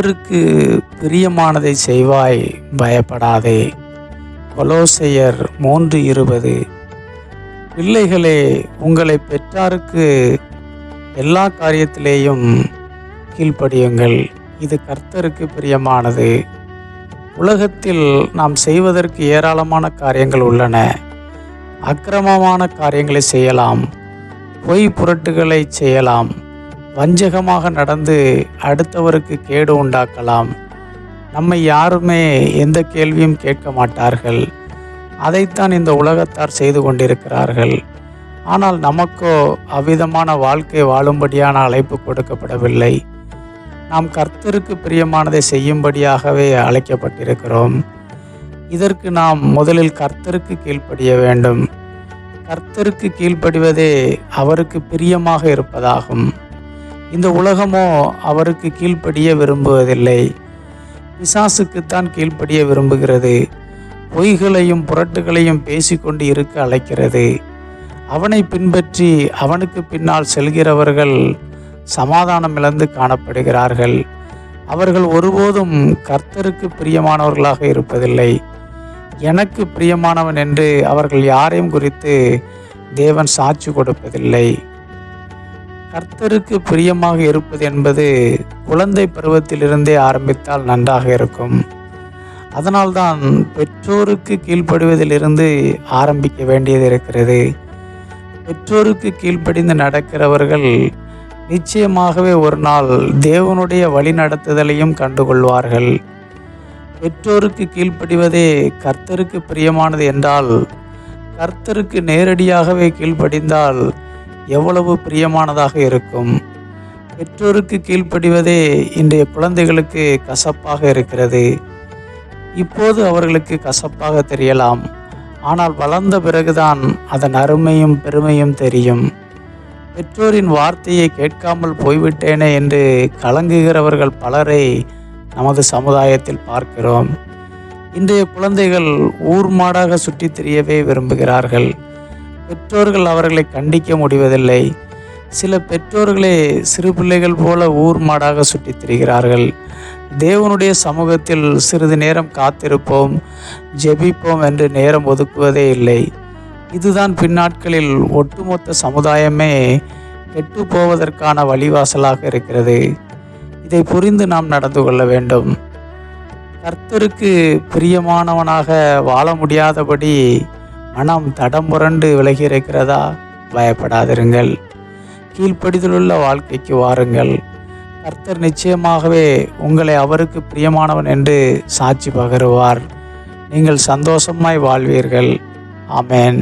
கர்த்தருக்கு பிரியமானதை செய்வாய் பயப்படாதே. கொலோசையர் மூன்று இருபது. பிள்ளைகளே உங்களை பெற்றாருக்கு எல்லா காரியத்திலேயும் கீழ்ப்படியுங்கள். இது கர்த்தருக்கு பிரியமானது. உலகத்தில் நாம் செய்வதற்கு ஏராளமான காரியங்கள் உள்ளன. அக்கிரமமான காரியங்களை செய்யலாம். பொய் புரட்டுகளை செய்யலாம். வஞ்சகமாக நடந்து அடுத்தவருக்கு கேடு உண்டாக்கலாம். நம்மை யாருமே எந்த கேள்வியும் கேட்க மாட்டார்கள். அதைத்தான் இந்த உலகத்தார் செய்து கொண்டிருக்கிறார்கள். ஆனால் நமக்கோ அவ்விதமான வாழ்க்கை வாழும்படியான அழைப்பு கொடுக்கப்படவில்லை. நாம் கர்த்தருக்கு பிரியமானதை செய்யும்படியாகவே அழைக்கப்பட்டிருக்கிறோம். இதற்கு நாம் முதலில் கர்த்தருக்கு கீழ்ப்படிய வேண்டும். கர்த்தருக்கு கீழ்ப்படிவதே அவருக்கு பிரியமாக இருப்பதாகும். இந்த உலகமோ அவருக்கு கீழ்ப்படிய விரும்புவதில்லை. பிசாசுக்குத்தான் கீழ்ப்படிய விரும்புகிறது. பொய்களையும் புரட்டுகளையும் பேசிக்கொண்டு இருக்க அழைக்கிறது. அவனை பின்பற்றி அவனுக்கு பின்னால் செல்கிறவர்கள் சமாதானம் இழந்து காணப்படுகிறார்கள். அவர்கள் ஒருபோதும் கர்த்தருக்கு பிரியமானவர்களாக இருப்பதில்லை. எனக்கு பிரியமானவன் என்று அவர்கள் யாரையும் குறித்து தேவன் சாட்சி கொடுப்பதில்லை. கர்த்தருக்கு பிரியமாக இருப்பது என்பது குழந்தை பருவத்திலிருந்தே ஆரம்பித்தால் நன்றாக இருக்கும். அதனால்தான் பெற்றோருக்கு கீழ்ப்படுவதிலிருந்து ஆரம்பிக்க வேண்டியது இருக்கிறது. பெற்றோருக்கு கீழ்ப்படிந்து நடக்கிறவர்கள் நிச்சயமாகவே ஒரு நாள் தேவனுடைய வழி நடத்துதலையும் கண்டுகொள்வார்கள். பெற்றோருக்கு கீழ்ப்படிவதே கர்த்தருக்கு பிரியமானது என்றால் கர்த்தருக்கு நேரடியாகவே கீழ்ப்படிந்தால் எவ்வளவு பிரியமானதாக இருக்கும். பெற்றோருக்கு கீழ்ப்படிவதே இன்றைய குழந்தைகளுக்கு கசப்பாக இருக்கிறது. இப்போது அவர்களுக்கு கசப்பாக தெரியலாம். ஆனால் வளர்ந்த பிறகுதான் அதன் அருமையும் பெருமையும் தெரியும். பெற்றோரின் வார்த்தையை கேட்காமல் போய்விட்டேனே என்று கலங்குகிறவர்கள் பலரை நமது சமுதாயத்தில் பார்க்கிறோம். இன்றைய குழந்தைகள் ஊர் மாடாக சுற்றித் திரியவே விரும்புகிறார்கள். பெற்றோர்கள் அவர்களை கண்டிக்க முடிவதில்லை. சில பெற்றோர்களே சிறு பிள்ளைகள் போல ஊர் மாடாக சுற்றித் திரிகிறார்கள். தேவனுடைய சமூகத்தில் சிறிது நேரம் காத்திருப்போம் ஜெபிப்போம் என்று நேரம் ஒதுக்குவதே இல்லை. இதுதான் பின்னாட்களில் ஒட்டுமொத்த சமுதாயமே கெட்டு போவதற்கான வழிவாசலாக இருக்கிறது. இதை புரிந்து நாம் நடந்து கொள்ள வேண்டும். கர்த்தருக்கு பிரியமானவனாக வாழ முடியாதபடி மனம் தடம் புரண்டு விலகி இருக்கிறதா பயப்படாதிருங்கள். கீழ்ப்படிதலுள்ள வாழ்க்கைக்கு வாருங்கள். கர்த்தர் நிச்சயமாகவே உங்களை அவருக்கு பிரியமானவன் என்று சாட்சி பகருவார். நீங்கள் சந்தோஷமாய் வாழ்வீர்கள். ஆமேன்.